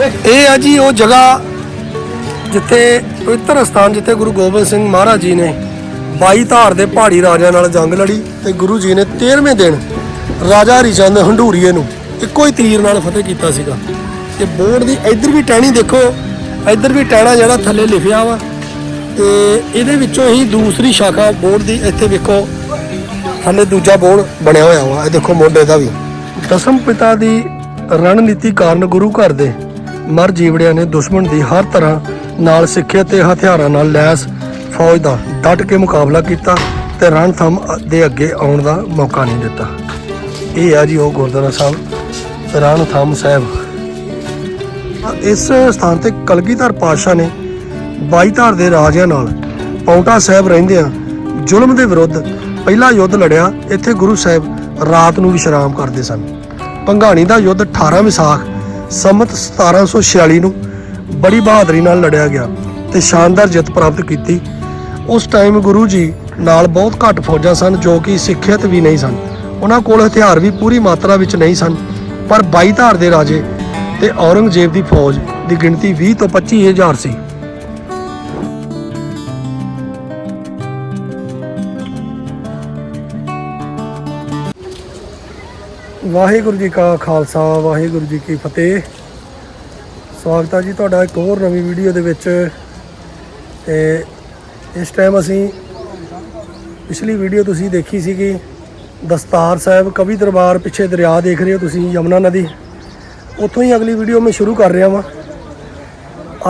ਇਹ ਆ ਜੀ ਉਹ ਜਗ੍ਹਾ ਜਿੱਥੇ ਪਵਿੱਤਰ ਸਥਾਨ ਜਿੱਥੇ ਗੁਰੂ ਗੋਬਿੰਦ ਸਿੰਘ ਮਹਾਰਾਜ ਜੀ ਨੇ 22 ਧਾਰ ਦੇ ਪਹਾੜੀ ਰਾਜਿਆਂ ਨਾਲ ਜੰਗ ਲੜੀ ਤੇ ਗੁਰੂ ਜੀ ਨੇ 13ਵੇਂ ਦਿਨ ਰਾਜਾ ਹਰੀਚੰਦ ਹੰਡੂਰੀਏ ਨੂੰ ਇੱਕੋ ਹੀ ਤੀਰ ਨਾਲ ਫਤਿਹ ਕੀਤਾ ਸੀਗਾ। ਤੇ ਬੋਰਡ ਦੀ ਇੱਧਰ ਵੀ ਟਹਿਣੀ ਦੇਖੋ, ਇੱਧਰ ਵੀ ਟਹਿਣਾ ਜਿਹੜਾ ਥੱਲੇ ਲਿਖਿਆ ਵਾ ਤੇ ਇਹਦੇ ਵਿੱਚੋਂ ਹੀ ਦੂਸਰੀ ਸ਼ਾਖਾ ਬੋਰਡ ਦੀ ਇੱਥੇ ਵੇਖੋ, ਥੱਲੇ ਦੂਜਾ ਬੋਰਡ ਬਣਿਆ ਹੋਇਆ ਵਾ। ਇਹ ਦੇਖੋ ਮੋਢੇ ਦਾ ਵੀ। ਦਸਮ ਪਿਤਾ ਦੀ ਰਣਨੀਤੀ ਕਾਰਨ ਗੁਰੂ ਘਰ ਦੇ ਮਰ ਜੀਵੜਿਆਂ ਨੇ ਦੁਸ਼ਮਣ ਦੀ ਹਰ ਤਰ੍ਹਾਂ ਨਾਲ ਸਿੱਖਿਆ ਤੇ ਹਥਿਆਰਾਂ ਨਾਲ ਲੈਸ ਫੌਜ ਦਾ ਡਟ ਕੇ ਮੁਕਾਬਲਾ ਕੀਤਾ ਤੇ ਰਣਥੰਮ ਦੇ ਅੱਗੇ ਆਉਣ ਦਾ ਮੌਕਾ ਨਹੀਂ ਦਿੱਤਾ। ਇਹ ਆ ਜੀ ਉਹ ਗੁਰਦੁਆਰਾ ਸਾਹਿਬ, ਰਣਥੰਮ ਸਾਹਿਬ। ਇਸ ਸਥਾਨ ਤੇ ਕਲਗੀਧਰ ਪਾਤਸ਼ਾਹ ਨੇ ਬਾਈਧਾਰ ਦੇ ਰਾਜਿਆਂ ਨਾਲ ਪੌਂਟਾ ਸਾਹਿਬ ਰਹਿੰਦਿਆਂ ਜ਼ੁਲਮ ਦੇ ਵਿਰੁੱਧ ਪਹਿਲਾ ਯੁੱਧ ਲੜਿਆ, ਇੱਥੇ ਗੁਰੂ ਸਾਹਿਬ ਰਾਤ ਨੂੰ ਵਿਸ਼ਰਾਮ ਕਰਦੇ ਸਨ। ਭੰਗਾਣੀ ਦਾ ਯੁੱਧ 18 ਵਿਸਾਖ ਸੰਮਤ 1746 ਨੂੰ ਬੜੀ ਬਹਾਦਰੀ ਨਾਲ ਲੜਿਆ ਗਿਆ ਤੇ ਸ਼ਾਨਦਾਰ ਜਿੱਤ ਪ੍ਰਾਪਤ ਕੀਤੀ। ਉਸ ਟਾਈਮ ਗੁਰੂ ਜੀ ਨਾਲ ਬਹੁਤ ਘੱਟ ਫੌਜਾਂ ਸਨ ਜੋ ਕਿ ਸਿੱਖਿਅਤ ਵੀ ਨਹੀਂ ਸਨ। ਉਹਨਾਂ ਕੋਲ ਹਥਿਆਰ ਵੀ ਪੂਰੀ ਮਾਤਰਾ ਵਿੱਚ ਨਹੀਂ ਸਨ, ਪਰ ਬਾਈਧਾਰ ਦੇ ਰਾਜੇ ਤੇ ਔਰੰਗਜ਼ੇਬ ਦੀ ਫੌਜ ਦੀ ਗਿਣਤੀ 20 ਤੋਂ 25 ਹਜ਼ਾਰ ਸੀ। ਵਾਹਿਗੁਰੂ ਜੀ ਕਾ ਖਾਲਸਾ, ਵਾਹਿਗੁਰੂ ਜੀ ਕੀ ਫਤਿਹ। ਸਵਾਗਤ ਹੈ ਜੀ ਤੁਹਾਡਾ ਇੱਕ ਹੋਰ ਨਵੀਂ ਵੀਡੀਓ ਦੇ ਵਿੱਚ। ਤੇ ਇਸ ਟਾਈਮ ਅਸੀਂ ਪਿਛਲੀ ਵੀਡੀਓ ਤੁਸੀਂ ਦੇਖੀ ਸੀਗੀ, ਦਸਤਾਰ ਸਾਹਿਬ, ਕਵੀ ਦਰਬਾਰ ਪਿੱਛੇ ਦਰਿਆ ਦੇਖ ਰਹੇ ਹੋ ਤੁਸੀਂ, ਯਮੁਨਾ ਨਦੀ। ਉੱਥੋਂ ਹੀ ਅਗਲੀ ਵੀਡੀਓ ਮੈਂ ਸ਼ੁਰੂ ਕਰ ਰਿਹਾ ਵਾਂ।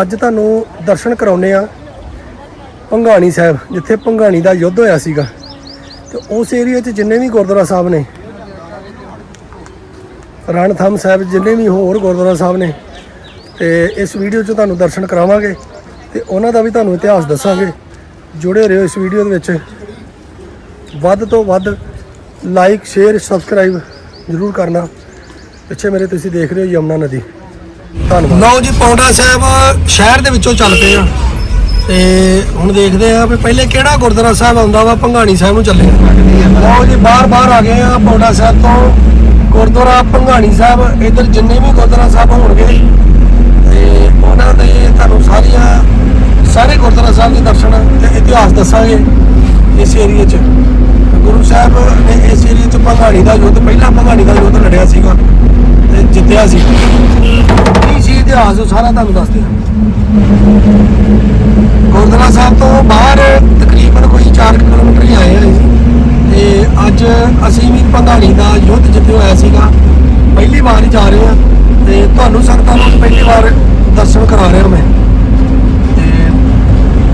ਅੱਜ ਤੁਹਾਨੂੰ ਦਰਸ਼ਨ ਕਰਾਉਨੇ ਆ ਭੰਗਾਣੀ ਸਾਹਿਬ, ਜਿੱਥੇ ਭੰਗਾਣੀ ਦਾ ਯੁੱਧ ਹੋਇਆ ਸੀਗਾ। ਤੇ ਉਸ ਏਰੀਆ 'ਚ ਜਿੰਨੇ ਵੀ ਗੁਰਦੁਆਰਾ ਸਾਹਿਬ ਨੇ ਰਣਥੰਮ ਸਾਹਿਬ ਜਿੰਨੇ ਵੀ ਹੋਰ ਗੁਰਦੁਆਰਾ ਸਾਹਿਬ ਨੇ ਤੇ ਇਸ ਵੀਡੀਓ 'ਚ ਤੁਹਾਨੂੰ ਦਰਸ਼ਨ ਕਰਾਵਾਂਗੇ ਤੇ ਉਹਨਾਂ ਦਾ ਵੀ ਤੁਹਾਨੂੰ ਇਤਿਹਾਸ ਦੱਸਾਂਗੇ। ਜੁੜੇ ਰਹੋ ਇਸ ਵੀਡੀਓ ਦੇ ਵਿੱਚ। ਵੱਧ ਤੋਂ ਵੱਧ ਲਾਈਕ ਸ਼ੇਅਰ ਸਬਸਕ੍ਰਾਈਬ ਜ਼ਰੂਰ ਕਰਨਾ। ਪਿੱਛੇ ਮੇਰੇ ਤੁਸੀਂ ਦੇਖ ਰਹੇ ਹੋ ਯਮੁਨਾ ਨਦੀ। ਧੰਨਵਾਦ। ਲਓ ਜੀ ਪੌਂਡਾ ਸਾਹਿਬ ਸ਼ਹਿਰ ਦੇ ਵਿੱਚੋਂ ਚੱਲ ਪਏ ਆ। ਤੇ ਹੁਣ ਦੇਖਦੇ ਆ ਵੀ ਪਹਿਲੇ ਕਿਹੜਾ ਗੁਰਦੁਆਰਾ ਸਾਹਿਬ ਆਉਂਦਾ ਵਾ? ਭੰਗਾਣੀ ਸਾਹਿਬ ਨੂੰ ਚੱਲੇ। ਲਓ ਜੀ ਬਾਹਰ ਬਾਹਰ ਆ ਗਏ ਆ ਪੌਂਡਾ ਸਾਹਿਬ ਤੋਂ। ਗੁਰਦੁਆਰਾ ਭੰਗਾਣੀ ਸਾਹਿਬ, ਇੱਧਰ ਜਿੰਨੇ ਵੀ ਗੁਰਦੁਆਰਾ ਸਾਹਿਬ ਹੋਣਗੇ, ਤੇ ਉਹਨਾਂ ਦੇ ਤੁਹਾਨੂੰ ਸਾਰੀਆਂ, ਸਾਰੇ ਗੁਰਦੁਆਰਾ ਸਾਹਿਬ ਦੇ ਦਰਸ਼ਨ ਤੇ ਇਤਿਹਾਸ ਦੱਸਾਂਗੇ ਇਸ ਏਰੀਏ 'ਚ। ਗੁਰੂ ਸਾਹਿਬ ਨੇ ਇਸ ਏਰੀਏ 'ਚ ਭੰਗਾਣੀ ਦਾ ਯੁੱਧ, ਪਹਿਲਾ ਭੰਗਾਣੀ ਦਾ ਯੁੱਧ ਲੜਿਆ ਸੀਗਾ ਤੇ ਜਿੱਤਿਆ ਸੀ। ਕੀ ਸੀ ਇਤਿਹਾਸ, ਉਹ ਸਾਰਾ ਤੁਹਾਨੂੰ ਦੱਸਦੇ ਹਾਂ ਗੁਰਦੁਆਰਾ ਸਾਹਿਬ ਤੋਂ ਬਾਹਰ ਤਕਰੀਬਨ ਕੋਈ 4 ਕਿਲੋਮੀਟਰ ਹੀ ਆਏ ਹਾਂ ਅਸੀਂ ਤੇ ਅੱਜ ਅਸੀਂ ਵੀ ਭੰਗਾਣੀ ਦਾ ਯੁੱਧ ਜਿੱਥੇ ਹੋਇਆ ਸੀਗਾ। ਪਹਿਲੀ ਵਾਰ ਹੀ ਜਾ ਰਹੇ ਹਾਂ ਤੇ ਤੁਹਾਨੂੰ ਸੰਗਤਾਂ ਨੂੰ ਪਹਿਲੀ ਵਾਰ ਦਰਸ਼ਨ ਕਰਾ ਰਿਹਾ ਮੈਂ। ਤੇ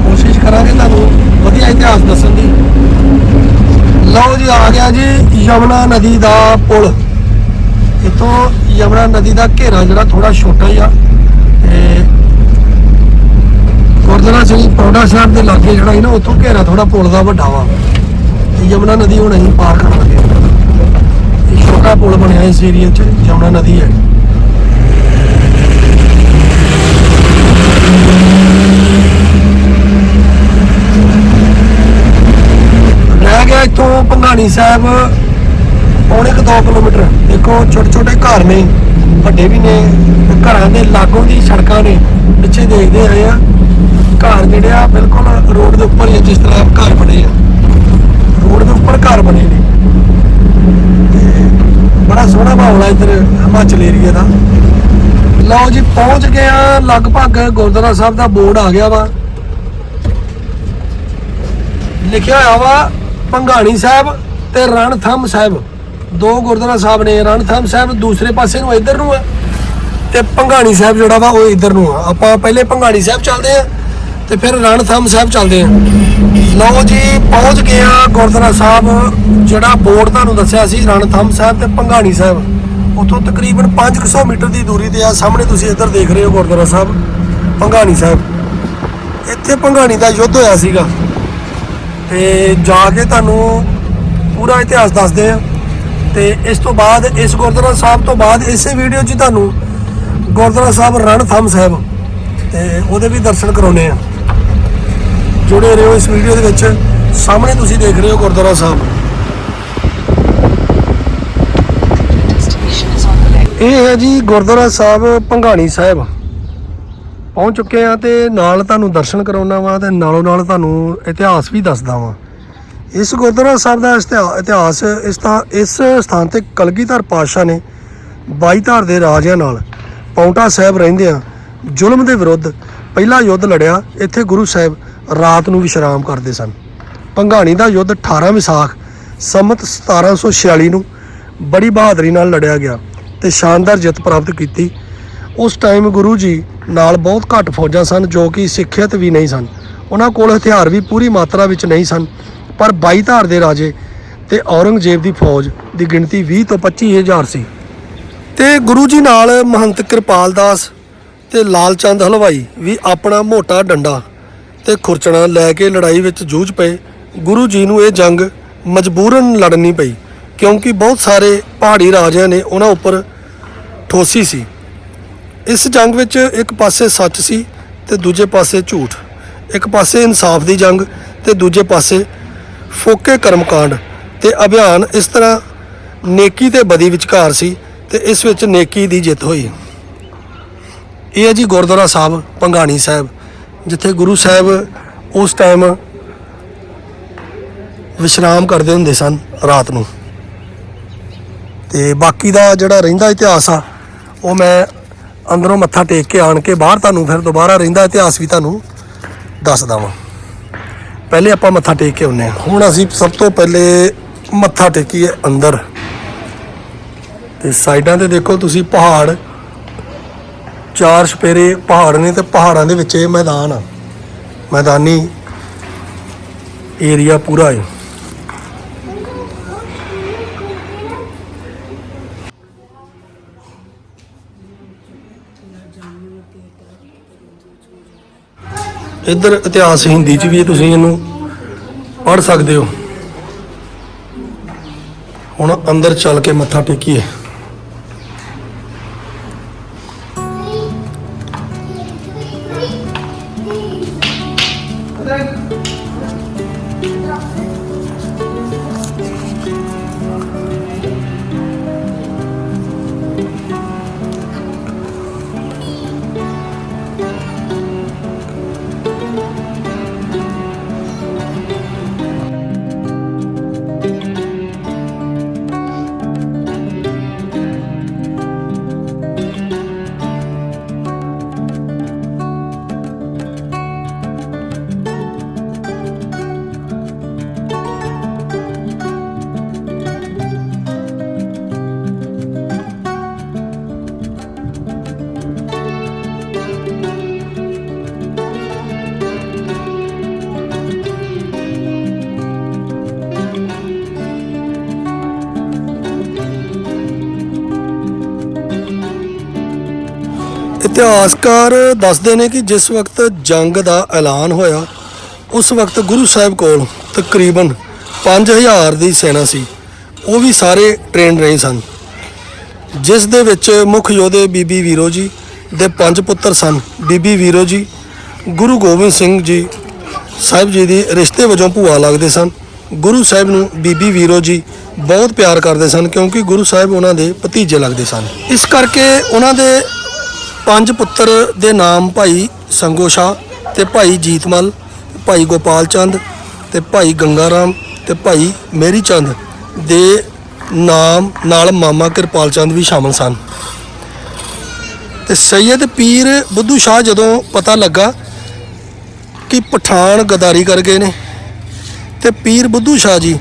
ਕੋਸ਼ਿਸ਼ ਕਰਾਂਗੇ ਤੁਹਾਨੂੰ ਵਧੀਆ ਇਤਿਹਾਸ ਦੱਸਣ ਦੀ। ਲਓ ਜੀ, ਆ ਗਿਆ ਜੀ ਯਮੁਨਾ ਨਦੀ ਦਾ ਪੁਲ। ਇਤੋਂ ਯਮੁਨਾ ਨਦੀ ਦਾ ਘੇਰਾ ਜਿਹੜਾ ਥੋੜਾ ਛੋਟਾ ਹੀ ਆ। ਤੇ ਗੁਰਦੁਆਰਾ ਸਿੰਘ ਪੌਂਡਾ ਸਾਹਿਬ ਦੇ ਲਾਗੇ ਜਿਹੜਾ ਸੀ ਨਾ, ਉੱਥੋਂ ਘੇਰਾ ਥੋੜਾ ਪੁਲ ਦਾ ਵੱਡਾ ਵਾ। ਯਮੁਨਾ ਨਦੀ ਹੁਣ ਅਸੀਂ ਪਾਰ ਕਰਨ ਲੱਗੇ ਇਹ ਛੋਟਾ ਪੁਲ ਬਣਿਆ ਇਸ ਏਰੀਆ 'ਚ ਯਮੁਨਾ ਨਦੀ ਹੈ। ਰਹਿ ਗਿਆ ਇੱਥੋਂ ਭੰਗਾਣੀ ਸਾਹਿਬ ਪੌਣੇ ਕੁ 2 ਕਿਲੋਮੀਟਰ। ਦੇਖੋ ਛੋਟੇ ਛੋਟੇ ਘਰ ਨੇ ਵੱਡੇ ਵੀ ਨੇ ਤੇ ਘਰਾਂ ਦੇ ਲਾਗੋਂ ਦੀ ਸੜਕਾਂ ਨੇ ਪਿੱਛੇ ਦੇਖਦੇ ਆਏ ਆ। ਘਰ ਜਿਹੜੇ ਆ ਬਿਲਕੁਲ ਰੋਡ ਦੇ ਉੱਪਰ ਹੀ ਆ, ਜਿਸ ਤਰ੍ਹਾਂ ਘਰ ਬਣੇ ਆ। ਰੋਡ ਦੇ ਉੱਪਰ ਘਰ ਬਣੇ ਨੇ। ਬੜਾ ਸੋਹਣਾ ਮਾਹੌਲ ਆ ਇੱਧਰ ਹਿਮਾਚਲ ਏਰੀਆ ਦਾ। ਲਓ ਜੀ, ਪਹੁੰਚ ਗਏ ਆ ਲਗਭਗ ਗੁਰਦੁਆਰਾ ਸਾਹਿਬ ਦਾ ਬੋਰਡ ਆ ਗਿਆ ਵਾ। ਲਿਖਿਆ ਹੋਇਆ ਵਾ, ਭੰਗਾਣੀ ਸਾਹਿਬ ਤੇ ਰਣਥੰਮ ਸਾਹਿਬ। ਦੋ ਗੁਰਦੁਆਰਾ ਸਾਹਿਬ ਨੇ, ਰਣਥੰਮ ਸਾਹਿਬ ਦੂਸਰੇ ਪਾਸੇ ਨੂੰ ਇੱਧਰ ਨੂੰ ਆ ਤੇ ਭੰਗਾਣੀ ਸਾਹਿਬ ਜਿਹੜਾ ਵਾ ਉਹ ਇੱਧਰ ਨੂੰ ਆ। ਆਪਾਂ ਪਹਿਲੇ ਭੰਗਾਣੀ ਸਾਹਿਬ ਚੱਲਦੇ ਆ ਤੇ ਫਿਰ ਰਣਥੰਮ ਸਾਹਿਬ ਚੱਲਦੇ ਆ। ਲਓ ਜੀ, ਪਹੁੰਚ ਗਏ ਆ ਗੁਰਦੁਆਰਾ ਸਾਹਿਬ, ਜਿਹੜਾ ਬੋਰਡ ਤੁਹਾਨੂੰ ਦੱਸਿਆ ਸੀ, ਰਣਥੰਮ ਸਾਹਿਬ ਤੇ ਭੰਗਾਣੀ ਸਾਹਿਬ। ਉੱਥੋਂ ਤਕਰੀਬਨ 500 ਮੀਟਰ ਦੀ ਦੂਰੀ ਤੇ ਆ, ਸਾਹਮਣੇ ਤੁਸੀਂ ਇੱਧਰ ਦੇਖ ਰਹੇ ਹੋ ਗੁਰਦੁਆਰਾ ਸਾਹਿਬ ਭੰਗਾਣੀ ਸਾਹਿਬ। ਇੱਥੇ ਭੰਗਾਣੀ ਦਾ ਯੁੱਧ ਹੋਇਆ ਸੀਗਾ। ਤੇ ਜਾ ਕੇ ਤੁਹਾਨੂੰ ਪੂਰਾ ਇਤਿਹਾਸ ਦੱਸਦੇ ਆ। ਤੇ ਇਸ ਤੋਂ ਬਾਅਦ, ਇਸ ਗੁਰਦੁਆਰਾ ਸਾਹਿਬ ਤੋਂ ਬਾਅਦ, ਇਸੇ ਵੀਡੀਓ 'ਚ ਤੁਹਾਨੂੰ ਗੁਰਦੁਆਰਾ ਸਾਹਿਬ ਰਣਥੰਮ ਸਾਹਿਬ ਤੇ ਉਹਦੇ ਵੀ ਦਰਸ਼ਨ ਕਰਾਉਣੇ ਆ। ਜੁੜੇ ਰਹੋ ਇਸ ਵੀਡੀਓ ਦੇ ਵਿੱਚ। ਸਾਹਮਣੇ ਤੁਸੀਂ ਦੇਖ ਰਹੇ ਹੋ ਗੁਰਦੁਆਰਾ ਸਾਹਿਬ। ਇਹ ਹੈ ਜੀ ਗੁਰਦੁਆਰਾ ਸਾਹਿਬ ਭੰਗਾਣੀ ਸਾਹਿਬ। ਪਹੁੰਚ ਚੁੱਕੇ ਆ ਤੇ ਨਾਲ ਤੁਹਾਨੂੰ ਦਰਸ਼ਨ ਕਰਾਉਣਾ ਵਾ ਤੇ ਨਾਲੋਂ ਨਾਲ ਤੁਹਾਨੂੰ ਇਤਿਹਾਸ ਵੀ ਦੱਸਦਾ ਵਾਂ। ਇਸ ਗੁਰਦੁਆਰਾ ਸਾਹਿਬ ਦਾ ਇਸਤਿਹਾ- ਇਤਿਹਾਸ ਇਸ ਤਾਂ, ਇਸ ਸਥਾਨ ਤੇ ਕਲਗੀਧਰ ਪਾਤਸ਼ਾਹ ਨੇ ਬਾਈ ਧਾਰ ਦੇ ਰਾਜਿਆਂ ਨਾਲ ਪੌਂਟਾ ਸਾਹਿਬ ਰਹਿੰਦਿਆਂ ਜ਼ੁਲਮ ਦੇ ਵਿਰੁੱਧ ਪਹਿਲਾ ਯੁੱਧ ਲੜਿਆ ਇੱਥੇ ਗੁਰੂ ਸਾਹਿਬ ਰਾਤ ਨੂੰ ਵਿਸ਼ਰਾਮ ਕਰਦੇ ਸਨ। ਭੰਗਾਣੀ ਦਾ ਯੁੱਧ 18 ਵਿਸਾਖ ਸੰਮਤ 1746 ਨੂੰ ਬੜੀ ਬਹਾਦਰੀ ਨਾਲ ਲੜਿਆ ਗਿਆ ਤੇ ਸ਼ਾਨਦਾਰ ਜਿੱਤ ਪ੍ਰਾਪਤ ਕੀਤੀ। ਉਸ ਟਾਈਮ ਗੁਰੂ ਜੀ ਨਾਲ ਬਹੁਤ ਘੱਟ ਫੌਜਾਂ ਸਨ ਜੋ ਕਿ ਸਿੱਖਿਅਤ ਵੀ ਨਹੀਂ ਸਨ। ਉਹਨਾਂ ਕੋਲ ਹਥਿਆਰ ਵੀ ਪੂਰੀ ਮਾਤਰਾ ਵਿੱਚ ਨਹੀਂ ਸਨ, ਪਰ 22 ਧਾਰ ਦੇ ਰਾਜੇ ਤੇ ਔਰੰਗਜ਼ੇਬ ਦੀ ਫੌਜ ਦੀ ਗਿਣਤੀ 20 ਤੋਂ 25 ਹਜ਼ਾਰ ਸੀ। ਤੇ ਗੁਰੂ ਜੀ ਨਾਲ ਮਹੰਤ ਕਿਰਪਾਲ ਦਾਸ ਤੇ ਲਾਲ ਚੰਦ ਹਲਵਾਈ ਵੀ ਆਪਣਾ ਮੋਟਾ ਡੰਡਾ ਤੇ ਖੁਰਚਣਾ ਲੈ ਕੇ ਲੜਾਈ ਵਿੱਚ ਜੂਝ ਪਏ, ਗੁਰੂ ਜੀ ਨੂੰ ਇਹ ਜੰਗ ਮਜਬੂਰਨ ਲੜਨੀ ਪਈ, ਕਿਉਂਕਿ ਬਹੁਤ ਸਾਰੇ ਪਹਾੜੀ ਰਾਜਿਆਂ ਨੇ ਉਹਨਾਂ ਉੱਪਰ ਠੋਸੀ ਸੀ। ਇਸ ਜੰਗ ਵਿੱਚ ਇੱਕ ਪਾਸੇ ਸੱਚ ਸੀ ਤੇ ਦੂਜੇ ਪਾਸੇ ਝੂਠ। ਇੱਕ ਪਾਸੇ ਇਨਸਾਫ ਦੀ ਜੰਗ ਤੇ ਦੂਜੇ ਪਾਸੇ ਫੋਕੇ ਕਰਮਕਾਂਡ ਤੇ ਅਭਿਆਨ। ਇਸ ਤਰ੍ਹਾਂ ਨੇਕੀ ਤੇ ਬਦੀ ਵਿਚਕਾਰ ਸੀ ਤੇ ਇਸ ਵਿੱਚ ਨੇਕੀ ਦੀ ਜਿੱਤ ਹੋਈ। ਇਹ ਹੈ ਜੀ ਗੁਰਦੁਆਰਾ ਸਾਹਿਬ ਭੰਗਾਣੀ ਸਾਹਿਬ। ਜਿੱਥੇ ਗੁਰੂ ਸਾਹਿਬ ਉਸ ਟਾਈਮ ਵਿਸ਼ਰਾਮ ਕਰਦੇ ਹੁੰਦੇ ਸਨ ਰਾਤ ਨੂੰ। ਤੇ ਬਾਕੀ ਦਾ ਜਿਹੜਾ ਰਹਿੰਦਾ ਇਤਿਹਾਸ ਆ, ਉਹ ਮੈਂ ਅੰਦਰੋਂ ਮੱਥਾ ਟੇਕ ਕੇ ਆਣ ਕੇ ਬਾਹਰ ਤੁਹਾਨੂੰ ਫਿਰ ਦੁਬਾਰਾ ਰਹਿੰਦਾ ਇਤਿਹਾਸ ਵੀ ਤੁਹਾਨੂੰ ਦੱਸਦਾ ਵਾਂ ਪਹਿਲੇ ਆਪਾਂ ਮੱਥਾ ਟੇਕ ਕੇ ਆਉਂਦੇ ਹਾਂ। ਹੁਣ ਅਸੀਂ ਸਭ ਤੋਂ ਪਹਿਲੇ ਮੱਥਾ ਟੇਕੀਏ ਅੰਦਰ। ਤੇ ਸਾਈਡਾਂ ਤੇ ਦੇਖੋ ਤੁਸੀਂ ਪਹਾੜ। ਚਾਰ ਛਪੇਰੇ ਪਹਾੜ ਨੇ ਤੇ ਪਹਾੜਾਂ ਦੇ ਵਿੱਚ ਇਹ ਮੈਦਾਨ ਆ। ਮੈਦਾਨੀ ਏਰੀਆ ਪੂਰਾ ਹੈ। ਇੱਧਰ ਇਤਿਹਾਸ ਹਿੰਦੀ ਚ ਵੀ ਤੁਸੀਂ ਇਹਨੂੰ ਪੜ੍ਹ ਸਕਦੇ ਹੋ। ਹੁਣ ਅੰਦਰ ਚੱਲ ਕੇ ਮੱਥਾ ਟੇਕੀਏ। ਇਤਿਹਾਸਕਾਰ ਦੱਸਦੇ ਨੇ ਕਿ ਜਿਸ ਵਕਤ ਜੰਗ ਦਾ ਐਲਾਨ ਹੋਇਆ, ਉਸ ਵਕਤ ਗੁਰੂ ਸਾਹਿਬ ਕੋਲ ਤਕਰੀਬਨ 5000 ਦੀ ਸੈਨਾ ਸੀ। ਉਹ ਵੀ ਸਾਰੇ ਟ੍ਰੇਨ ਰਹੇ ਸਨ। ਜਿਸ ਦੇ ਵਿੱਚ ਮੁੱਖ ਯੋਧੇ ਬੀਬੀ ਵੀਰੋ ਜੀ ਦੇ ਪੰਜ ਪੁੱਤਰ ਸਨ। ਬੀਬੀ ਵੀਰੋ ਜੀ, ਗੁਰੂ ਗੋਬਿੰਦ ਸਿੰਘ ਜੀ ਸਾਹਿਬ ਜੀ ਦੀ ਰਿਸ਼ਤੇ ਵਜੋਂ ਭੂਆ ਲੱਗਦੇ ਸਨ। ਗੁਰੂ ਸਾਹਿਬ ਨੂੰ ਬੀਬੀ ਵੀਰੋ ਜੀ ਬਹੁਤ ਪਿਆਰ ਕਰਦੇ ਸਨ ਕਿਉਂਕਿ ਗੁਰੂ ਸਾਹਿਬ ਉਹਨਾਂ ਦੇ ਭਤੀਜੇ ਲੱਗਦੇ ਸਨ। ਇਸ ਕਰਕੇ ਉਹਨਾਂ ਦੇ ਪੰਜ ਪੁੱਤਰ ਦੇ ਨਾਮ ਭਾਈ ਸੰਗੋ ਸ਼ਾਹ ਤੇ ਭਾਈ ਜੀਤਮਲ, ਭਾਈ ਗੋਪਾਲ ਚੰਦ ਤੇ ਭਾਈ ਗੰਗਾ ਰਾਮ ਤੇ ਭਾਈ ਮੇਰੀ ਚੰਦ ਦੇ ਨਾਮ ਨਾਲ ਮਾਮਾ ਕਿਰਪਾਲ ਚੰਦ ਵੀ ਸ਼ਾਮਲ ਸਨ। ਤੇ ਸੈਯਦ ਪੀਰ ਬੁੱਧੂ ਸ਼ਾਹ ਜਦੋਂ ਪਤਾ ਲੱਗਾ ਕਿ ਪਠਾਨ ਗਦਾਰੀ ਕਰ ਗਏ ਨੇ ਤੇ ਪੀਰ ਬੁੱਧੂ ਸ਼ਾਹ ਜੀ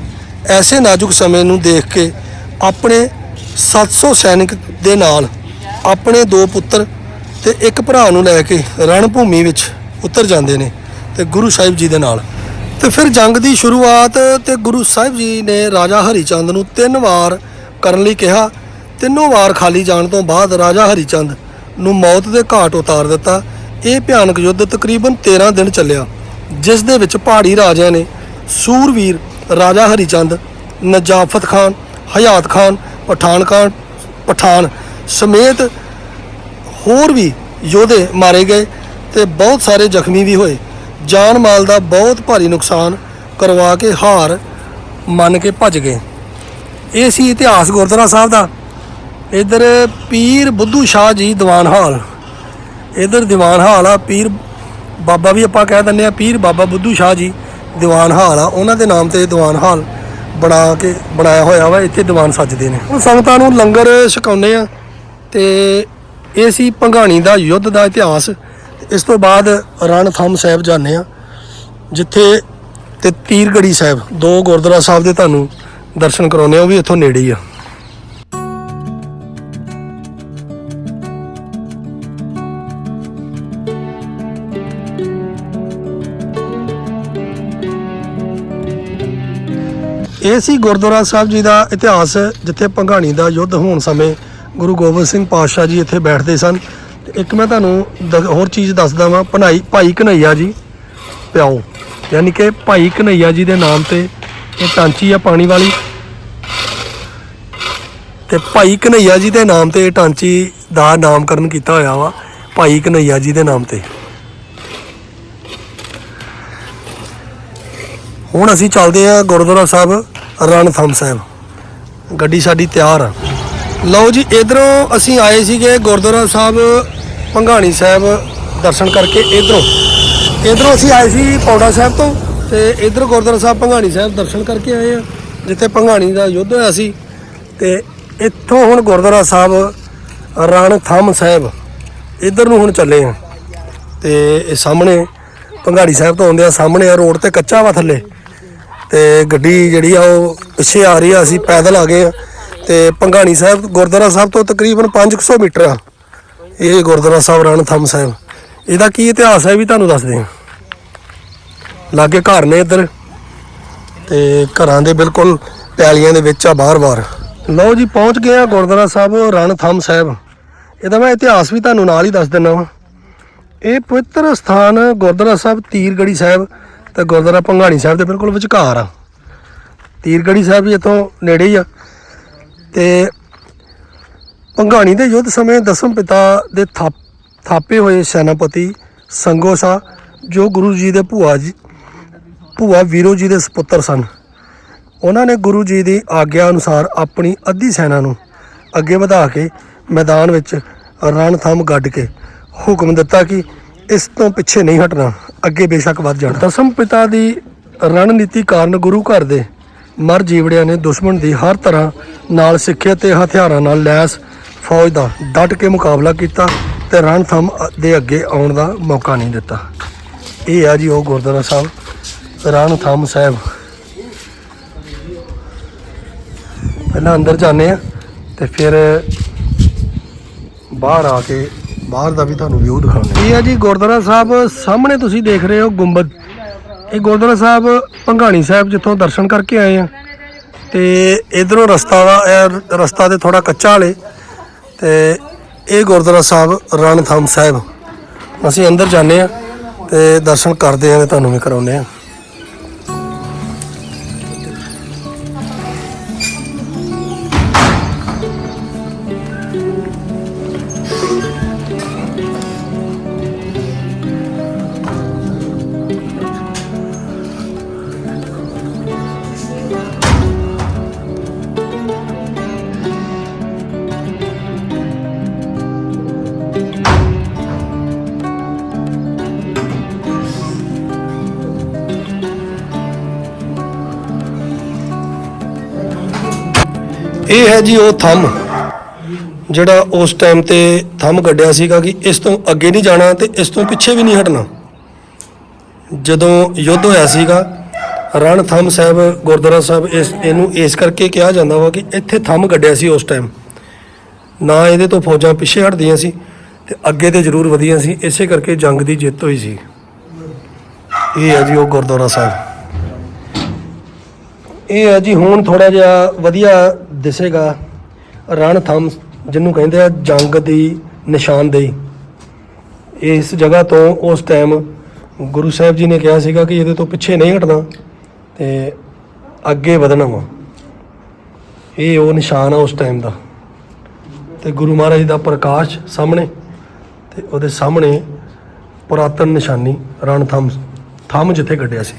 ਐਸੇ ਨਾਜ਼ੁਕ ਸਮੇਂ ਨੂੰ ਦੇਖ ਕੇ ਆਪਣੇ 700 ਸੈਨਿਕ ਦੇ ਨਾਲ ਆਪਣੇ ਦੋ ਪੁੱਤਰ ਤੇ ਇੱਕ ਭਰਾ ਨੂੰ ਲੈ ਕੇ ਰਣ ਭੂਮੀ ਵਿੱਚ ਉਤਰ ਜਾਂਦੇ ਨੇ ਤੇ ਗੁਰੂ ਸਾਹਿਬ ਜੀ ਦੇ ਨਾਲ। ਤੇ ਫਿਰ ਜੰਗ ਦੀ ਸ਼ੁਰੂਆਤ ਤੇ ਗੁਰੂ ਸਾਹਿਬ ਜੀ ਨੇ ਰਾਜਾ ਹਰੀਚੰਦ ਨੂੰ ਤਿੰਨ ਵਾਰ ਕਰਨ ਲਈ ਕਿਹਾ। ਤਿੰਨੋਂ ਵਾਰ ਖਾਲੀ ਜਾਣ ਤੋਂ ਬਾਅਦ ਰਾਜਾ ਹਰੀਚੰਦ ਨੂੰ ਮੌਤ ਦੇ ਘਾਟ ਉਤਾਰ ਦਿੱਤਾ। ਇਹ ਭਿਆਨਕ ਯੁੱਧ ਤਕਰੀਬਨ 13 ਦਿਨ ਚੱਲਿਆ, ਜਿਸ ਦੇ ਵਿੱਚ ਪਹਾੜੀ ਰਾਜਿਆਂ ਨੇ ਸੂਰਵੀਰ, ਰਾਜਾ ਹਰੀਚੰਦ, ਨਜਾਫਤ ਖਾਨ, ਹਯਾਤ ਖਾਨ, ਪਠਾਨ ਖਾਨ, ਪਠਾਨ ਸਮੇਤ ਹੋਰ ਵੀ ਯੋਧੇ ਮਾਰੇ ਗਏ ਤੇ ਬਹੁਤ ਸਾਰੇ ਜ਼ਖਮੀ ਵੀ ਹੋਏ। ਜਾਨ ਮਾਲ ਦਾ ਬਹੁਤ ਭਾਰੀ ਨੁਕਸਾਨ ਕਰਵਾ ਕੇ ਹਾਰ ਮੰਨ ਕੇ ਭੱਜ ਗਏ। ਇਹ ਸੀ ਇਤਿਹਾਸ ਗੁਰਦੁਆਰਾ ਸਾਹਿਬ ਦਾ। ਇਧਰ ਪੀਰ ਬੁੱਧੂ ਸ਼ਾਹ ਜੀ ਦੀਵਾਨ ਹਾਲ। ਇਧਰ ਦੀਵਾਨ ਹਾਲ ਆ, ਪੀਰ ਬਾਬਾ ਵੀ ਆਪਾਂ ਕਹਿ ਦਿੰਦੇ ਆ, ਪੀਰ ਬਾਬਾ ਬੁੱਧੂ ਸ਼ਾਹ ਜੀ ਦੀਵਾਨ ਹਾਲ ਆ। ਉਹਨਾਂ ਦੇ ਨਾਮ ਤੇ ਦੀਵਾਨ ਹਾਲ ਬਣਾ ਕੇ ਬਣਾਇਆ ਹੋਇਆ ਵਾ, ਇੱਥੇ ਦੀਵਾਨ ਸੱਜਦੇ ਨੇ। ਹੁਣ ਸੰਗਤਾਂ ਨੂੰ ਲੰਗਰ ਛਕਾਉਂਦੇ ਆ ਤੇ ਇਹ ਸੀ ਭੰਗਾਣੀ ਦਾ ਯੁੱਧ ਦਾ ਇਤਿਹਾਸ। ਇਸ ਤੋਂ ਬਾਅਦ ਰਣਥੰਮ ਸਾਹਿਬ ਜਾਂਦੇ ਆ ਜਿੱਥੇ ਤੇ ਤੀਰਗੜੀ ਸਾਹਿਬ, ਦੋ ਗੁਰਦੁਆਰਾ ਸਾਹਿਬ ਦੇ ਤੁਹਾਨੂੰ ਦਰਸ਼ਨ ਕਰਾਉਣੇ ਆ ਉਹ ਵੀ ਇੱਥੋਂ ਨੇੜੇ ਹੀ ਆ। ਇਹ ਸੀ ਗੁਰਦੁਆਰਾ ਸਾਹਿਬ ਜੀ ਦਾ ਇਤਿਹਾਸ, ਜਿੱਥੇ ਭੰਗਾਣੀ ਦਾ ਯੁੱਧ ਹੋਣ ਸਮੇਂ ਗੁਰੂ ਗੋਬਿੰਦ ਸਿੰਘ ਪਾਤਸ਼ਾਹ ਜੀ ਇੱਥੇ ਬੈਠਦੇ ਸਨ। ਤੇ ਇੱਕ ਮੈਂ ਤੁਹਾਨੂੰ ਦ- ਹੋਰ ਚੀਜ਼ ਦੱਸਦਾ ਵਾਂ ਭਨਾਈ ਭਾਈ ਕਨਈਆ ਜੀ, ਪਿਓ। ਯਾਨੀ ਕਿ ਭਾਈ ਕਨਈਆ ਜੀ ਦੇ ਨਾਮ ਤੇ ਇਹ ਟਾਂਚੀ ਆ ਪਾਣੀ ਵਾਲੀ। ਤੇ ਭਾਈ ਕਨਈਆ ਜੀ ਦੇ ਨਾਮ ਤੇ ਇਹ ਟਾਂਚੀ ਦਾ ਨਾਮਕਰਨ ਕੀਤਾ ਹੋਇਆ ਵਾ, ਭਾਈ ਕਨਈਆ ਜੀ ਦੇ ਨਾਮ ਤੇ। ਹੁਣ ਅਸੀਂ ਚੱਲਦੇ ਆ ਗੁਰਦੁਆਰਾ ਸਾਹਿਬ ਰਣਥੰਮ ਸਾਹਿਬ। ਗੱਡੀ ਸਾਡੀ ਤਿਆਰ ਆ। ਲਓ ਜੀ, ਇਧਰੋਂ ਅਸੀਂ ਆਏ ਸੀਗੇ ਗੁਰਦੁਆਰਾ ਸਾਹਿਬ, ਭੰਗਾਣੀ ਸਾਹਿਬ ਦਰਸ਼ਨ ਕਰਕੇ ਇਧਰੋਂ। ਇਧਰੋਂ ਅਸੀਂ ਆਏ ਸੀ ਪੌੜਾ ਸਾਹਿਬ ਤੋਂ ਤੇ ਇਧਰ ਗੁਰਦੁਆਰਾ ਸਾਹਿਬ ਭੰਗਾਣੀ ਸਾਹਿਬ ਦਰਸ਼ਨ ਕਰਕੇ ਆਏ ਆ, ਜਿੱਥੇ ਭੰਗਾਣੀ ਦਾ ਯੁੱਧ ਹੋਇਆ ਸੀ। ਤੇ ਇੱਥੋਂ ਹੁਣ ਗੁਰਦੁਆਰਾ ਸਾਹਿਬ, ਰਣ ਰਣਥੰਮ ਸਾਹਿਬ, ਇਧਰ ਨੂੰ ਹੁਣ ਚੱਲੇ ਆ। ਤੇ ਇਹ ਸਾਹਮਣੇ ਭੰਗਾੜੀ ਸਾਹਿਬ ਤੋਂ ਆਉਂਦੇ ਆ, ਸਾਹਮਣੇ ਆ ਰੋਡ ਤੇ ਕੱਚਾ ਵਾ ਥੱਲੇ। ਤੇ ਗੱਡੀ ਜਿਹੜੀ ਆ ਉਹ ਪਿੱਛੇ ਆ ਰਹੀ ਆ, ਅਸੀਂ ਪੈਦਲ ਆ ਗਏ ਆ। ਤੇ ਭੰਗਾਣੀ ਸਾਹਿਬ, ਗੁਰਦੁਆਰਾ ਸਾਹਿਬ ਤੋਂ ਤਕਰੀਬਨ 500 ਮੀਟਰ ਆ। ਇਹ ਗੁਰਦੁਆਰਾ ਸਾਹਿਬ ਰਣਥੰਮ ਸਾਹਿਬ। ਇਹਦਾ ਕੀ ਇਤਿਹਾਸ ਹੈ ਵੀ ਤੁਹਾਨੂੰ ਦੱਸਦੇ ਆ ਲਾਗੇ ਘਰ ਨੇ ਇੱਧਰ ਤੇ ਘਰਾਂ ਦੇ ਬਿਲਕੁਲ ਪੈਲੀਆਂ ਦੇ ਵਿੱਚ ਆ ਬਾਹਰ-ਬਾਹਰ ਲਓ ਜੀ, ਪਹੁੰਚ ਗਏ ਆ ਗੁਰਦੁਆਰਾ ਸਾਹਿਬ ਰਣਥੰਮ ਸਾਹਿਬ। ਇਹਦਾ ਮੈਂ ਇਤਿਹਾਸ ਵੀ ਤੁਹਾਨੂੰ ਨਾਲ ਹੀ ਦੱਸ ਦਿੰਦਾ ਵਾਂ। ਇਹ ਪਵਿੱਤਰ ਸਥਾਨ ਗੁਰਦੁਆਰਾ ਸਾਹਿਬ ਤੀਰਗੜੀ ਸਾਹਿਬ ਤੇ ਗੁਰਦੁਆਰਾ ਭੰਗਾਣੀ ਸਾਹਿਬ ਦੇ ਬਿਲਕੁਲ ਵਿਚਕਾਰ ਆ। ਤੀਰਗੜੀ ਸਾਹਿਬ ਵੀ ਇੱਥੋਂ ਨੇੜੇ ਹੀ ਆ। ਤੇ ਭੰਗਾਣੀ ਦੇ ਯੁੱਧ ਸਮੇਂ ਦਸਮ ਪਿਤਾ ਦੇ ਥਾਪ, ਥਾਪੇ ਹੋਏ ਸੈਨਾਪਤੀ ਸੰਗੋਸਾ, ਜੋ ਗੁਰੂ ਜੀ ਦੇ ਭੂਆ ਜੀ, ਭੂਆ ਵੀਰੋ ਜੀ ਦੇ ਸੁਪੁੱਤਰ ਸਨ। ਉਹਨਾਂ ਨੇ ਗੁਰੂ ਜੀ ਦੀ ਆਗਿਆ ਅਨੁਸਾਰ ਆਪਣੀ ਅੱਧੀ ਸੈਨਾ ਨੂੰ ਅੱਗੇ ਵਧਾ ਕੇ ਮੈਦਾਨ ਵਿੱਚ ਰਣਥੰਮ ਗੱਡ ਕੇ ਹੁਕਮ ਦਿੱਤਾ ਕਿ ਇਸ ਤੋਂ ਪਿੱਛੇ ਨਹੀਂ ਹਟਣਾ, ਅੱਗੇ ਬੇਸ਼ੱਕ ਵੱਧ ਜਾਣਾ। ਦਸਮ ਪਿਤਾ ਦੀ ਰਣਨੀਤੀ ਕਾਰਨ ਗੁਰੂ ਘਰ ਦੇ ਮਰ ਜੀਵੜਿਆਂ ਨੇ ਦੁਸ਼ਮਣ ਦੀ ਹਰ ਤਰ੍ਹਾਂ ਨਾਲ ਸਿੱਖਿਆ ਤੇ ਹਥਿਆਰਾਂ ਨਾਲ ਲੈਸ ਫੌਜ ਦਾ ਡਟ ਕੇ ਮੁਕਾਬਲਾ ਕੀਤਾ ਤੇ ਰਣਥੰਮ ਦੇ ਅੱਗੇ ਆਉਣ ਦਾ ਮੌਕਾ ਨਹੀਂ ਦਿੱਤਾ। ਇਹ ਆ ਜੀ ਉਹ ਗੁਰਦੁਆਰਾ ਸਾਹਿਬ, ਰਣਥੰਮ ਸਾਹਿਬ। ਪਹਿਲਾਂ ਅੰਦਰ ਜਾਂਦੇ ਆ ਤੇ ਫਿਰ ਬਾਹਰ ਆ ਕੇ, ਬਾਹਰ ਦਾ ਵੀ ਤੁਹਾਨੂੰ ਵਿਊ ਦਿਖਾਉਂਦੇ ਇਹ ਆ ਜੀ ਗੁਰਦੁਆਰਾ ਸਾਹਿਬ, ਸਾਹਮਣੇ ਤੁਸੀਂ ਦੇਖ ਰਹੇ ਹੋ ਗੁੰਬਦ। ਇਹ ਗੁਰਦੁਆਰਾ ਸਾਹਿਬ ਭੰਗਾਣੀ ਸਾਹਿਬ ਜਿੱਥੋਂ ਦਰਸ਼ਨ ਕਰਕੇ ਆਏ ਆ। ਤੇ ਇਧਰੋਂ ਰਸਤਾ ਵਾ, ਇਹ ਰਸਤਾ ਤੇ ਥੋੜਾ ਕੱਚਾ ਹਲੇ ਤੇ ਇਹ ਗੁਰਦੁਆਰਾ ਸਾਹਿਬ ਰਣਥੰਮ ਸਾਹਿਬ। ਅਸੀਂ ਅੰਦਰ ਜਾਂਦੇ ਆ ਤੇ ਦਰਸ਼ਨ ਕਰਦੇ ਆ ਤੇ ਤੁਹਾਨੂੰ ਵੀ ਕਰਾਉਂਦੇ ਆ। ਇਹ ਹੈ ਜੀ ਉਹ ਥੰਮ, ਜਿਹੜਾ ਉਸ ਟਾਈਮ ਤੇ ਥੰਮ ਗੱਡਿਆ ਸੀਗਾ ਕਿ ਇਸ ਤੋਂ ਅੱਗੇ ਨਹੀਂ ਜਾਣਾ ਤੇ ਇਸ ਤੋਂ ਪਿੱਛੇ ਵੀ ਨਹੀਂ ਹਟਣਾ। ਜਦੋਂ ਯੁੱਧ ਹੋਇਆ ਸੀਗਾ, ਰਣ ਥੰਮ ਸਾਹਿਬ, ਗੁਰਦੁਆਰਾ ਸਾਹਿਬ ਇਸ, ਇਹਨੂੰ ਇਸ ਕਰਕੇ ਕਿਹਾ ਜਾਂਦਾ ਵਾ ਕਿ ਇੱਥੇ ਥੰਮ ਗੱਡਿਆ ਸੀ ਉਸ ਟਾਈਮ ਨਾ ਇਹਦੇ ਤੋਂ ਫੌਜਾਂ ਪਿੱਛੇ ਹਟਦੀਆਂ ਸੀ ਤੇ ਅੱਗੇ ਤੇ ਜ਼ਰੂਰ ਵਧੀਆਂ ਸੀ, ਇਸੇ ਕਰਕੇ ਜੰਗ ਦੀ ਜਿੱਤ ਹੋਈ ਸੀ। ਇਹ ਹੈ ਜੀ ਉਹ ਗੁਰਦੁਆਰਾ ਸਾਹਿਬ। ਇਹ ਹੈ ਜੀ, ਹੁਣ ਥੋੜਾ ਜਿਹਾ ਵਧੀਆ ਦਿਸੇਗਾ। ਰਣਥੰਮ ਜਿਹਨੂੰ ਕਹਿੰਦੇ ਆ, ਜੰਗ ਦੀ ਨਿਸ਼ਾਨਦੇਹੀ ਇਸ ਜਗ੍ਹਾ ਤੋਂ ਉਸ ਟਾਈਮ ਗੁਰੂ ਸਾਹਿਬ ਜੀ ਨੇ ਕਿਹਾ ਸੀਗਾ ਕਿ ਇਹਦੇ ਤੋਂ ਪਿੱਛੇ ਨਹੀਂ ਹਟਣਾ ਤੇ ਅੱਗੇ ਵਧਣਾ ਵਾ। ਇਹ ਉਹ ਨਿਸ਼ਾਨ ਆ ਉਸ ਟਾਈਮ ਦਾ। ਤੇ ਗੁਰੂ ਮਹਾਰਾਜ ਦਾ ਪ੍ਰਕਾਸ਼ ਸਾਹਮਣੇ ਤੇ ਉਹਦੇ ਸਾਹਮਣੇ ਪੁਰਾਤਨ ਨਿਸ਼ਾਨੀ ਰਣਥੰਮ ਥੰਮ ਜਿੱਥੇ ਕੱਢਿਆ ਸੀ।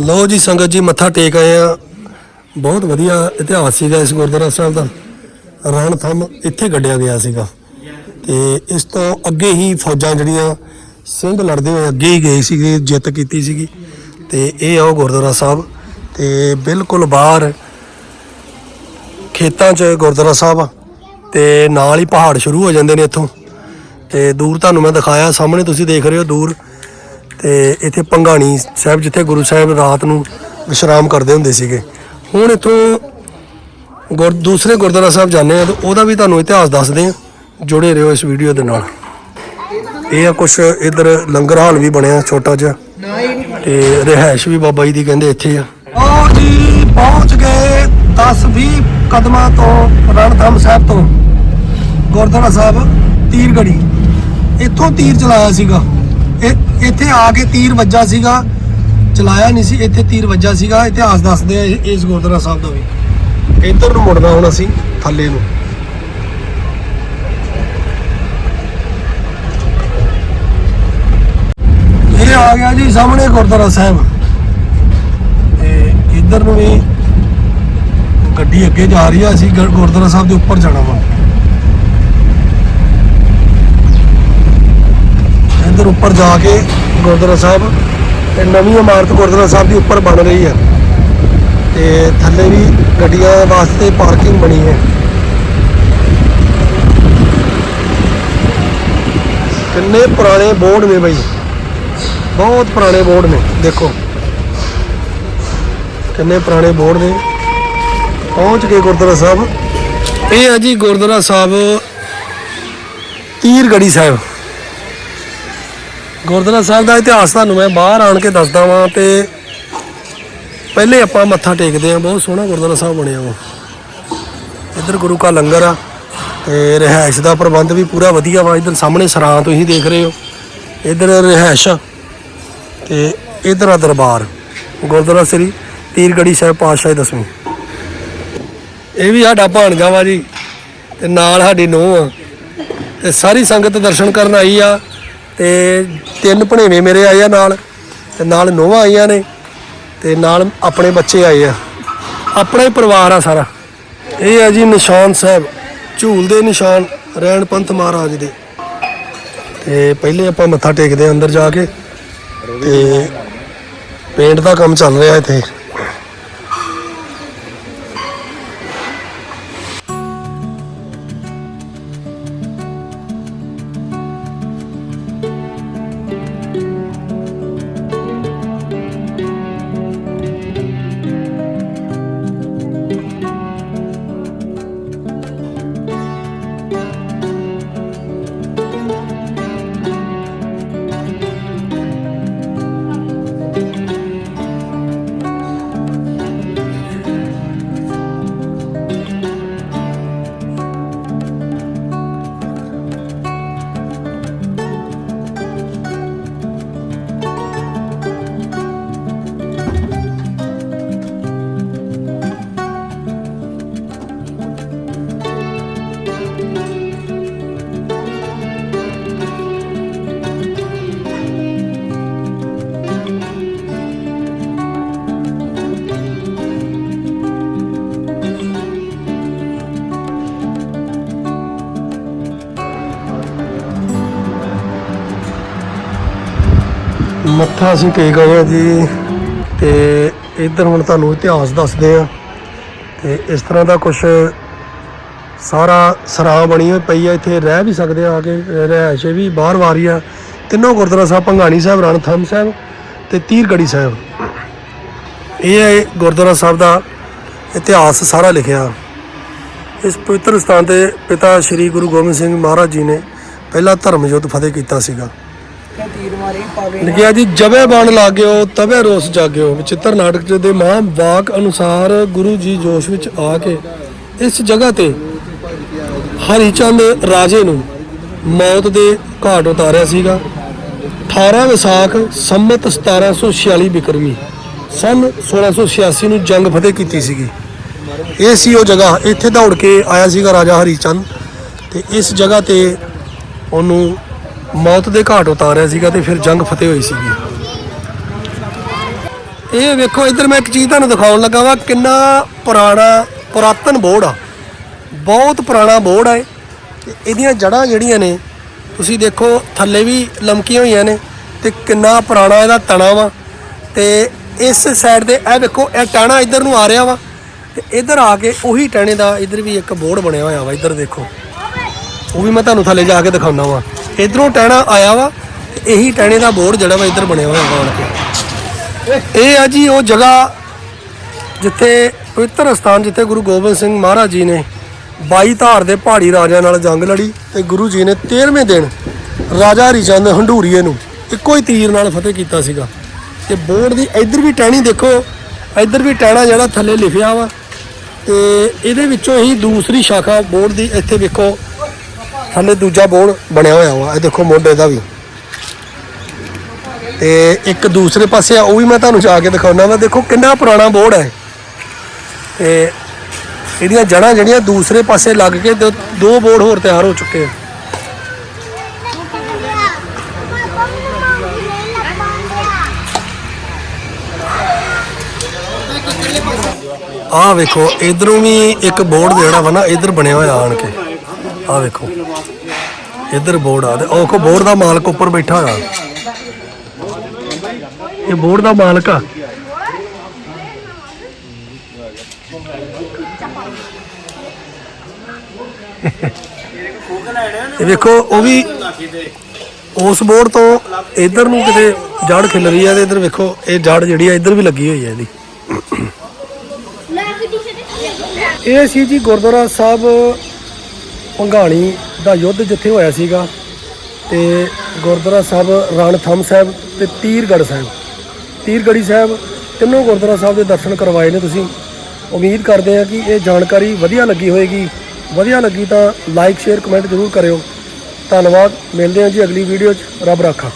ਲਓ ਜੀ, ਸੰਗਤ ਜੀ ਮੱਥਾ ਟੇਕ ਆਏ ਆ। ਬਹੁਤ ਵਧੀਆ ਇਤਿਹਾਸ ਸੀਗਾ ਇਸ ਗੁਰਦੁਆਰਾ ਸਾਹਿਬ ਦਾ। ਰਣਥੰਮ ਇੱਥੇ ਗੱਡਿਆ ਗਿਆ ਸੀਗਾ। ਤੇ ਇਸ ਤੋਂ ਅੱਗੇ ਹੀ ਫੌਜਾਂ ਜਿਹੜੀਆਂ ਸਿੰਘ ਲੜਦੇ ਹੋਏ ਅੱਗੇ ਹੀ ਗਏ ਸੀਗੇ, ਜਿੱਤ ਕੀਤੀ ਸੀਗੀ। ਤੇ ਇਹ ਆ ਉਹ ਗੁਰਦੁਆਰਾ ਸਾਹਿਬ। ਤੇ ਬਿਲਕੁਲ ਬਾਹਰ ਖੇਤਾਂ 'ਚ ਗੁਰਦੁਆਰਾ ਸਾਹਿਬ ਆ। ਤੇ ਨਾਲ ਹੀ ਪਹਾੜ ਸ਼ੁਰੂ ਹੋ ਜਾਂਦੇ ਨੇ ਇੱਥੋਂ। ਤੇ ਦੂਰ ਤੁਹਾਨੂੰ ਮੈਂ ਦਿਖਾਇਆ, ਸਾਹਮਣੇ ਤੁਸੀਂ ਦੇਖ ਰਹੇ ਹੋ ਦੂਰ ਤੇ ਇੱਥੇ ਪੰਗਾਣੀ ਸਾਹਿਬ, ਜਿੱਥੇ ਗੁਰੂ ਸਾਹਿਬ ਰਾਤ ਨੂੰ ਵਿਸ਼ਰਾਮ ਕਰਦੇ ਹੁੰਦੇ ਸੀਗੇ। ਹੁਣ ਇੱਥੋਂ ਗੁਰ, ਦੂਸਰੇ ਗੁਰਦੁਆਰਾ ਸਾਹਿਬ ਜਾਂਦੇ ਆ ਤੇ ਉਹਦਾ ਵੀ ਤੁਹਾਨੂੰ ਇਤਿਹਾਸ ਦੱਸਦੇ ਆ ਜੁੜੇ ਰਹੋ ਇਸ ਵੀਡੀਓ ਦੇ ਨਾਲ। ਇਹ ਆ ਕੁਛ ਇਧਰ ਲੰਗਰ ਹਾਲ ਵੀ ਬਣਿਆ ਛੋਟਾ ਜਿਹਾ। ਤੇ ਰਿਹਾਇਸ਼ ਵੀ ਬਾਬਾ ਜੀ ਦੀ ਕਹਿੰਦੇ ਇੱਥੇ ਆ। ਆਓ ਜੀ ਪਹੁੰਚ ਗਏ 10 20 ਕਦਮਾਂ ਤੋਂ ਰਣਥੰਮ ਸਾਹਿਬ ਤੋਂ। ਗੁਰਦੁਆਰਾ ਸਾਹਿਬ ਤੀਰਗੜੀ ਇੱਥੋਂ ਤੀਰ ਚਲਾਇਆ ਸੀਗਾ। ਇਹ ਇੱਥੇ ਆ ਕੇ ਤੀਰ ਵੱਜਾ ਸੀਗਾ, ਚਲਾਇਆ ਨਹੀਂ ਸੀ, ਇੱਥੇ ਤੀਰ ਵੱਜਾ ਸੀਗਾ, ਇਤਿਹਾਸ ਦੱਸਦੇ ਆ ਇਸ ਗੁਰਦੁਆਰਾ ਸਾਹਿਬ ਦਾ ਵੀ। ਇੱਧਰ ਨੂੰ ਮੁੜਨਾ ਹੁਣ ਅਸੀਂ, ਥੱਲੇ ਨੂੰ। ਇਹ ਆ ਗਿਆ ਜੀ ਸਾਹਮਣੇ ਗੁਰਦੁਆਰਾ ਸਾਹਿਬ। ਤੇ ਇੱਧਰ ਨੂੰ ਵੀ ਗੱਡੀ ਅੱਗੇ ਜਾ ਰਹੀ ਆ, ਅਸੀਂ ਗੁਰਦੁਆਰਾ ਸਾਹਿਬ ਦੇ ਉੱਪਰ ਜਾਣਾ ਵਾ। ਇੱਧਰ ਉੱਪਰ ਜਾ ਕੇ ਗੁਰਦੁਆਰਾ ਸਾਹਿਬ ਤੇ ਨਵੀਂ ਇਮਾਰਤ ਗੁਰਦੁਆਰਾ ਸਾਹਿਬ ਦੀ ਉੱਪਰ ਬਣ ਰਹੀ ਹੈ। ਤੇ ਥੱਲੇ ਵੀ ਗੱਡੀਆਂ ਵਾਸਤੇ ਪਾਰਕਿੰਗ ਬਣੀ ਹੈ। ਕਿੰਨੇ ਪੁਰਾਣੇ ਬੋਰਡ ਨੇ ਬਈ? ਬਹੁਤ ਪੁਰਾਣੇ ਬੋਰਡ ਨੇ, ਦੇਖੋ। ਕਿੰਨੇ ਪੁਰਾਣੇ ਬੋਰਡ ਨੇ। ਪਹੁੰਚ ਗਏ ਗੁਰਦੁਆਰਾ ਸਾਹਿਬ। ਇਹ ਹੈ ਜੀ ਗੁਰਦੁਆਰਾ ਸਾਹਿਬ ਤੀਰਗੜੀ ਸਾਹਿਬ। ਗੁਰਦੁਆਰਾ ਸਾਹਿਬ ਦਾ ਇਤਿਹਾਸ ਤੁਹਾਨੂੰ ਮੈਂ ਬਾਹਰ ਆਣ ਕੇ ਦੱਸਦਾ ਵਾਂ ਤੇ ਪਹਿਲੇ ਆਪਾਂ ਮੱਥਾ ਟੇਕਦੇ ਆ ਬਹੁਤ ਸੋਹਣਾ ਗੁਰਦੁਆਰਾ ਸਾਹਿਬ ਬਣਿਆ ਵਾ। ਇੱਧਰ ਗੁਰੂ ਕਾ ਲੰਗਰ ਆ ਤੇ ਰਿਹਾਇਸ਼ ਦਾ ਪ੍ਰਬੰਧ ਵੀ ਪੂਰਾ ਵਧੀਆ ਵਾ। ਇੱਧਰ ਸਾਹਮਣੇ ਸਰਾਂ ਤੁਸੀਂ ਦੇਖ ਰਹੇ ਹੋ। ਇੱਧਰ ਰਿਹਾਇਸ਼ ਆ ਤੇ ਇੱਧਰ ਆ ਦਰਬਾਰ, ਗੁਰਦੁਆਰਾ ਸ੍ਰੀ ਤੀਰਗੜੀ ਸਾਹਿਬ ਪਾਤਸ਼ਾਹੀ ਦਸਵੀਂ। ਇਹ ਵੀ ਸਾਡਾ ਭਾਣਜਾ ਵਾ ਜੀ ਤੇ ਨਾਲ ਸਾਡੀ ਨੂੰਹ ਆ। ਤੇ ਸਾਰੀ ਸੰਗਤ ਦਰਸ਼ਨ ਕਰਨ ਆਈ ਆ। ਤੇ ਤਿੰਨ ਭਣੇਵੇਂ ਮੇਰੇ ਆਏ ਆ ਨਾਲ, ਤੇ ਨਾਲ ਨੂੰਹਾਂ ਆਈਆਂ ਨੇ, ਤੇ ਨਾਲ ਆਪਣੇ ਬੱਚੇ ਆਏ ਆ। ਆਪਣਾ ਹੀ ਪਰਿਵਾਰ ਆ ਸਾਰਾ। ਇਹ ਆ ਜੀ ਨਿਸ਼ਾਨ ਸਾਹਿਬ, ਝੂਲ ਦੇ ਨਿਸ਼ਾਨ ਰਹਿਣ ਪੰਥ ਮਹਾਰਾਜ ਦੇ। ਤੇ ਪਹਿਲੇ ਆਪਾਂ ਮੱਥਾ ਟੇਕਦੇ ਆ ਅੰਦਰ ਜਾ ਕੇ, ਤੇ ਪੇਂਟ ਦਾ ਕੰਮ ਚੱਲ ਰਿਹਾ ਇੱਥੇ। ਮੱਥਾ ਅਸੀਂ ਟੇਕ ਗਏ ਆ ਜੀ ਤੇ ਇਧਰ ਹੁਣ ਤੁਹਾਨੂੰ ਇਤਿਹਾਸ ਦੱਸਦੇ ਆ ਤੇ ਇਸ ਤਰ੍ਹਾਂ ਦਾ ਕੁਝ ਸਾਰਾ ਸਰਾ ਬਣੀ ਹੋਈ ਪਈ ਆ, ਇੱਥੇ ਰਹਿ ਵੀ ਸਕਦੇ ਆ ਆ ਕੇ ਰਹਿਸ਼ ਵੀ ਬਾਹਰ ਵਾਰੀ ਆ। ਤਿੰਨੋਂ ਗੁਰਦੁਆਰਾ ਸਾਹਿਬ, ਭੰਗਾਣੀ ਸਾਹਿਬ ਰਣਥਮ ਸਾਹਿਬ ਤੇ ਤੀਰਗੜੀ ਸਾਹਿਬ। ਇਹ ਹੈ ਗੁਰਦੁਆਰਾ ਸਾਹਿਬ ਦਾ ਇਤਿਹਾਸ ਸਾਰਾ ਲਿਖਿਆ। ਇਸ ਪਵਿੱਤਰ ਸਥਾਨ ਤੇ ਪਿਤਾ ਸ੍ਰੀ ਗੁਰੂ ਗੋਬਿੰਦ ਸਿੰਘ ਮਹਾਰਾਜ ਜੀ ਨੇ ਪਹਿਲਾ ਧਰਮ ਯੁੱਧ ਫਤਿਹ ਕੀਤਾ ਸੀਗਾ। ਤੀਰ ਮਾਰੇ ਪਾਵੇ ਲਿਖਿਆ ਜੀ ਜਵੇ ਬਣ ਲਾਗਿਓ ਤਵੇ ਰੋਸ ਜਾਗਿਓ। ਵਿਚਿੱਤਰ ਨਾਟਕ ਦੇ ਮਹਾਂ ਵਾਕ ਅਨੁਸਾਰ ਗੁਰੂ ਜੀ ਜੋਸ਼ ਵਿੱਚ ਆ ਕੇ ਇਸ ਜਗ੍ਹਾ ਤੇ ਹਰੀਚੰਦ ਰਾਜੇ ਨੂੰ ਮੌਤ ਦੇ ਘਾਟ ਉਤਾਰਿਆ ਸੀਗਾ। 18 ਵਿਸਾਖ ਸੰਮਤ 1746 ਬਿਕਰਮੀ ਸਨ 1686 ਨੂੰ ਜੰਗ ਫਤਿਹ ਕੀਤੀ ਸੀਗੀ। ਇਹ ਸੀ ਉਹ ਜਗ੍ਹਾ ਇੱਥੇ ਦੌੜ ਕੇ ਆਇਆ ਸੀਗਾ ਰਾਜਾ ਹਰੀਚੰਦ ਤੇ ਇਸ ਜਗ੍ਹਾ ਤੇ ਉਹਨੂੰ ਮੌਤ ਦੇ ਘਾਟ ਉਤਾਰਿਆ ਸੀਗਾ ਤੇ ਫਿਰ ਜੰਗ ਫਤਿਹ ਹੋਈ ਸੀਗੀ। ਇਹ ਵੇਖੋ, ਇੱਧਰ ਮੈਂ ਇੱਕ ਚੀਜ਼ ਤੁਹਾਨੂੰ ਦਿਖਾਉਣ ਲੱਗਾ ਵਾ, ਕਿੰਨਾ ਪੁਰਾਣਾ, ਪੁਰਾਤਨ ਬੋਰਡ ਆ। ਬਹੁਤ ਪੁਰਾਣਾ ਬੋਰਡ ਹੈ ਇਹ। ਤੇ ਇਹਦੀਆਂ ਜੜ੍ਹਾਂ ਜਿਹੜੀਆਂ ਨੇ, ਤੁਸੀਂ ਦੇਖੋ, ਥੱਲੇ ਵੀ ਲਮਕੀਆਂ ਹੋਈਆਂ ਨੇ ਤੇ ਕਿੰਨਾ ਪੁਰਾਣਾ ਇਹਦਾ ਤਣਾ ਵਾ। ਤੇ ਇਸ ਸਾਈਡ ਤੇ, ਇਹ ਵੇਖੋ, ਇਹ ਟਾਣਾ ਇੱਧਰ ਨੂੰ ਆ ਰਿਹਾ ਵਾ। ਤੇ ਇੱਧਰ ਆ ਕੇ ਉਹੀ ਟਾਣੇ ਦਾ ਇੱਧਰ ਵੀ ਇੱਕ ਬੋਰਡ ਬਣਿਆ ਹੋਇਆ ਵਾ, ਇੱਧਰ ਦੇਖੋ। ਉਹ ਵੀ ਮੈਂ ਤੁਹਾਨੂੰ ਥੱਲੇ ਜਾ ਕੇ ਦਿਖਾਉਣਾ ਵਾ। ਇਧਰੋਂ ਟਹਿਣਾ ਆਇਆ ਵਾ ਤੇ ਇਹੀ ਟਹਿਣੇ ਦਾ ਬੋਰਡ ਜਿਹੜਾ ਵਾ ਇੱਧਰ ਬਣਿਆ ਹੋਇਆ ਵਾ ਆਣ ਕੇ। ਇਹ ਆ ਜੀ ਉਹ ਜਗ੍ਹਾ ਜਿੱਥੇ ਪਵਿੱਤਰ ਸਥਾਨ ਜਿੱਥੇ ਗੁਰੂ ਗੋਬਿੰਦ ਸਿੰਘ ਮਹਾਰਾਜ ਜੀ ਨੇ 22 ਧਾਰ ਦੇ ਪਹਾੜੀ ਰਾਜਿਆਂ ਨਾਲ ਜੰਗ ਲੜੀ ਤੇ ਗੁਰੂ ਜੀ ਨੇ 13ਵੇਂ ਦਿਨ ਰਾਜਾ ਹਰੀਚੰਦ ਹੰਡੂਰੀਏ ਨੂੰ ਇੱਕੋ ਹੀ ਤੀਰ ਨਾਲ ਫਤਿਹ ਕੀਤਾ ਸੀਗਾ। ਤੇ ਬੋਰਡ ਦੀ ਇੱਧਰ ਵੀ ਟਹਿਣੀ ਦੇਖੋ, ਇੱਧਰ ਵੀ ਟਹਿਣਾ ਜਿਹੜਾ ਥੱਲੇ ਲਿਖਿਆ ਵਾ ਤੇ ਇਹਦੇ ਵਿੱਚੋਂ ਹੀ ਦੂਸਰੀ ਸ਼ਾਖਾ ਬੋਰਡ ਦੀ ਇੱਥੇ ਵੇਖੋ ਥੱਲੇ ਦੂਜਾ ਬੋਰਡ ਬਣਿਆ ਹੋਇਆ ਵਾ, ਇਹ ਦੇਖੋ ਮੋਢੇ ਦਾ ਵੀ। ਤੇ ਇੱਕ ਦੂਸਰੇ ਪਾਸੇ ਆ, ਉਹ ਵੀ ਮੈਂ ਤੁਹਾਨੂੰ ਜਾ ਕੇ ਦਿਖਾਉਣਾ ਵਾ। ਦੇਖੋ ਕਿੰਨਾ ਪੁਰਾਣਾ ਬੋਰਡ ਹੈ। ਤੇ ਇਹਦੀਆਂ ਜੜ੍ਹਾਂ ਜਿਹੜੀਆਂ ਦੂਸਰੇ ਪਾਸੇ ਲੱਗ ਕੇ ਦੋ- ਬੋਰਡ ਹੋਰ ਤਿਆਰ ਹੋ ਚੁੱਕੇ ਆ। ਆਹ ਵੇਖੋ, ਇਧਰੋਂ ਵੀ ਇੱਕ ਬੋਰਡ ਜਿਹੜਾ ਵਾ ਨਾ, ਇਧਰ ਬਣਿਆ ਹੋਇਆ ਆਣ ਕੇ। ਆਹ ਵੇਖੋ। ਇਧਰ ਬੋਰਡ ਆ ਤੇ ਉਹ ਕੋ ਬੋਰਡ ਦਾ ਮਾਲਕ ਉੱਪਰ ਬੈਠਾ ਹੋਇਆ। ਇਹ ਬੋਰਡ ਦਾ ਮਾਲਕ ਆ। ਇਹ ਵੇਖੋ ਉਹ ਵੀ ਉਸ ਬੋਰਡ ਤੋਂ ਇਧਰ ਨੂੰ ਕਿਤੇ ਜੜ ਖਿਲ ਰਹੀ ਆ ਤੇ ਇਧਰ ਵੇਖੋ ਇਹ ਜੜ ਜਿਹੜੀ ਆ ਇਧਰ ਵੀ ਲੱਗੀ ਹੋਈ ਆ ਇਹਦੀ। ਇਹ ਸੀ ਜੀ ਗੁਰਦੁਆਰਾ ਸਾਹਿਬ ਭੰਗਾਣੀ ਦਾ ਯੁੱਧ ਜਿੱਥੇ ਹੋਇਆ ਸੀਗਾ ਤੇ ਗੁਰਦੁਆਰਾ ਸਾਹਿਬ ਰਣਥੰਮ ਸਾਹਿਬ ਤੇ ਤੀਰਗੜ੍ਹ ਸਾਹਿਬ। ਤੀਰਗੜੀ ਸਾਹਿਬ ਤਿੰਨੋਂ ਗੁਰਦੁਆਰਾ ਸਾਹਿਬ ਦੇ ਦਰਸ਼ਨ ਕਰਵਾਏ ਨੇ ਤੁਸੀਂ। ਉਮੀਦ ਕਰਦੇ ਹਾਂ ਕਿ ਇਹ ਜਾਣਕਾਰੀ ਵਧੀਆ ਲੱਗੀ ਹੋਵੇਗੀ ਵਧੀਆ ਲੱਗੀ ਤਾਂ ਲਾਈਕ ਸ਼ੇਅਰ ਕਮੈਂਟ ਜ਼ਰੂਰ ਕਰਿਓ। ਧੰਨਵਾਦ। ਮਿਲਦੇ ਹਾਂ ਜੀ ਅਗਲੀ ਵੀਡੀਓ 'ਚ। ਰੱਬ ਰਾਖਾ।